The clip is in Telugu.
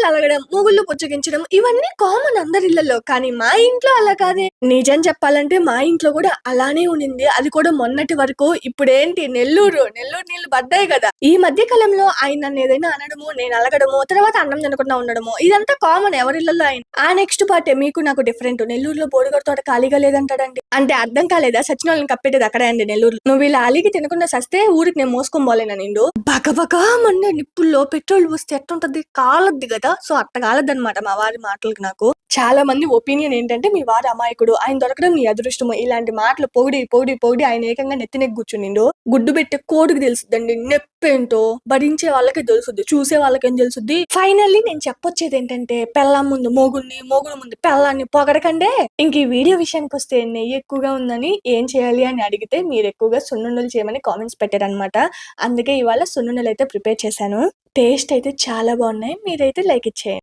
ఆడవాళ్ళు అలగడం మొగుళ్ళు పుచ్చగించడం ఇవన్నీ కామన్ అందరి ఇళ్ళలో కానీ మా ఇంట్లో అలా కాదే. నిజం చెప్పాలంటే మా ఇంట్లో కూడా అలానే ఉండింది. అది కూడా మొన్నటి వరకు. ఇప్పుడేంటి? నెల్లూరు. నెల్లూరు నీళ్ళు పడ్డాయి కదా. ఈ మధ్య కాలంలో ఆయన నన్ను ఏదైనా అనడము నేను అలగడము తర్వాత అన్నం తినకుండా ఉండడము ఇదంతా కామన్ ఎవరిళ్ళలో ఆయన ఆ నెక్స్ట్ పార్టే మీకు నాకు డిఫరెంట్ నెల్లూరులో బోడిగడ తోట ఖాళీగా లేదంటాడండి. అంటే అర్థం కాలేదా? సచిన వాళ్ళని కప్పేటది అక్కడే అండి నెల్లూరు నువ్వు ఇలా అలిగి తినకుండా సస్తే ఊరికి నేను మోసుకోబోలేనా నిండు? బగబగా మొన్న నిప్పుల్లో పెట్రోల్ పోస్తే ఎట్టుంటది? కాలద్ది కదా. సో అట్ట కాలద్ది అనమాట మా వారి మాటలకు నాకు. చాలా మంది ఒపీనియన్ ఏంటంటే మీ వారు అమాయకుడు ఆయన దొరకడం నీ అదృష్టము. ఇలాంటి మాటలు పొగిడి పొగిడి పొగిడి ఆయన ఏకంగా నెత్తినెక్కి కూర్చునిండు. గుడ్డు పెట్టే కోడికి తెలుస్తుందండి నొప్పేంటో భరించే వాళ్ళకి తెలుసుద్ది చూసే వాళ్ళకేం తెలుసుద్ది. ఫైనల్లీ నేను చెప్పొచ్చేది ఏంటంటే పెళ్ళం ముందు మోగుడిని మోగుడు ముందు పెళ్ళాన్ని పొగడకండే. ఇంక ఈ వీడియో విషయానికి వస్తే నెయ్యి ఎక్కువగా ఉందని ఏం చేయాలి అని అడిగితే మీరు ఎక్కువగా సున్నుండలు చేయమని కామెంట్స్ పెట్టారనమాట అందుకే ఇవాళ సున్నుండలు అయితే ప్రిపేర్ చేశాను. టేస్ట్ అయితే చాలా బాగున్నాయి. మీరైతే లైక్ ఇచ్చేయండి.